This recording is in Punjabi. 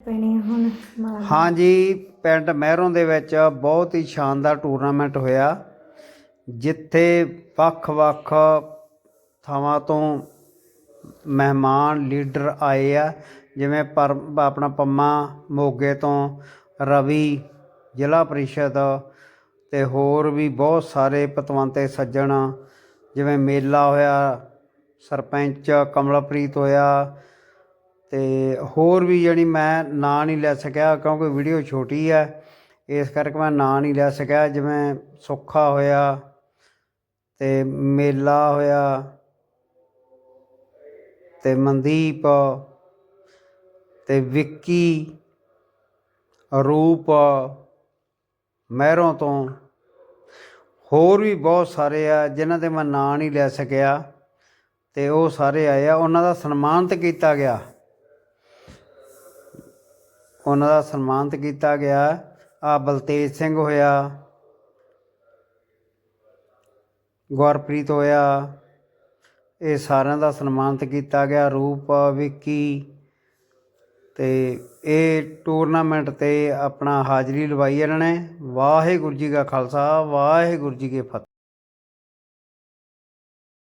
ਪੈਣੀ ਹੁਣ ਮਾਰ ਹਾਂਜੀ, ਪਿੰਡ ਮਹਿਰੋਂ ਦੇ ਵਿੱਚ ਬਹੁਤ ਹੀ ਸ਼ਾਨਦਾਰ ਟੂਰਨਾਮੈਂਟ ਹੋਇਆ, ਜਿੱਥੇ ਵੱਖ-ਵੱਖ ਥਾਵਾਂ ਤੋਂ ਮਹਿਮਾਨ, ਲੀਡਰ ਆਏ ਆ, ਜਿਵੇਂ ਪਰ ਆਪਣਾ ਪੰਮਾ ਮੋਗੇ ਤੋਂ ਰਵੀ, ਜ਼ਿਲ੍ਹਾ ਪ੍ਰੀਸ਼ਦ ਤੇ ਹੋਰ ਵੀ ਬਹੁਤ ਸਾਰੇ ਪਤਵੰਤੇ ਸੱਜਣ, ਜਿਵੇਂ ਮੇਲਾ ਹੋਇਆ, ਸਰਪੰਚ ਕਮਲਪ੍ਰੀਤ ਹੋਇਆ ਤੇ ਹੋਰ ਵੀ ਜਿਹੜੀ ਮੈਂ ਨਾਂ ਨਹੀਂ ਲੈ ਸਕਿਆ ਕਿਉਂਕਿ ਵੀਡੀਓ ਛੋਟੀ ਹੈ ਇਸ ਕਰਕੇ ਮੈਂ ਨਾਂ ਨਹੀਂ ਲੈ ਸਕਿਆ, ਜਿਵੇਂ ਸੁੱਖਾ ਹੋਇਆ ਤੇ ਮੇਲਾ ਹੋਇਆ ਤੇ ਮਨਦੀਪ ਤੇ ਵਿੱਕੀ ਰੂਪ ਮਹਿਰੋਂ ਤੋਂ। ਹੋਰ ਵੀ ਬਹੁਤ ਸਾਰੇ ਆ ਜਿਨ੍ਹਾਂ ਦੇ ਮੈਂ ਨਾਂ ਨਹੀਂ ਲੈ ਸਕਿਆ ਤੇ ਉਹ ਸਾਰੇ ਆਏ ਆ, ਉਹਨਾਂ ਦਾ ਸਨਮਾਨਿਤ ਕੀਤਾ ਗਿਆ। ਉਹਨਾਂ ਦਾ ਸਨਮਾਨਿਤ ਕੀਤਾ ਗਿਆ। ਆ ਬਲਤੇਜ ਸਿੰਘ ਹੋਇਆ। ਗੁਰਪ੍ਰੀਤ ਹੋਇਆ। ਇਹ ਸਾਰਿਆਂ ਦਾ ਸਨਮਾਨਿਤ ਕੀਤਾ ਗਿਆ। ਰੂਪ ਵਿੱਕੀ। ਤੇ ਇਹ ਟੂਰਨਾਮੈਂਟ ਤੇ ਆਪਣਾ ਹਾਜ਼ਰੀ ਲਵਾਈ ਇਹਨਾਂ ਨੇ। ਵਾਹਿਗੁਰੂ ਜੀ ਕਾ ਖਾਲਸਾ, ਵਾਹਿਗੁਰੂ ਜੀ ਕੀ ਫਤਿਹ।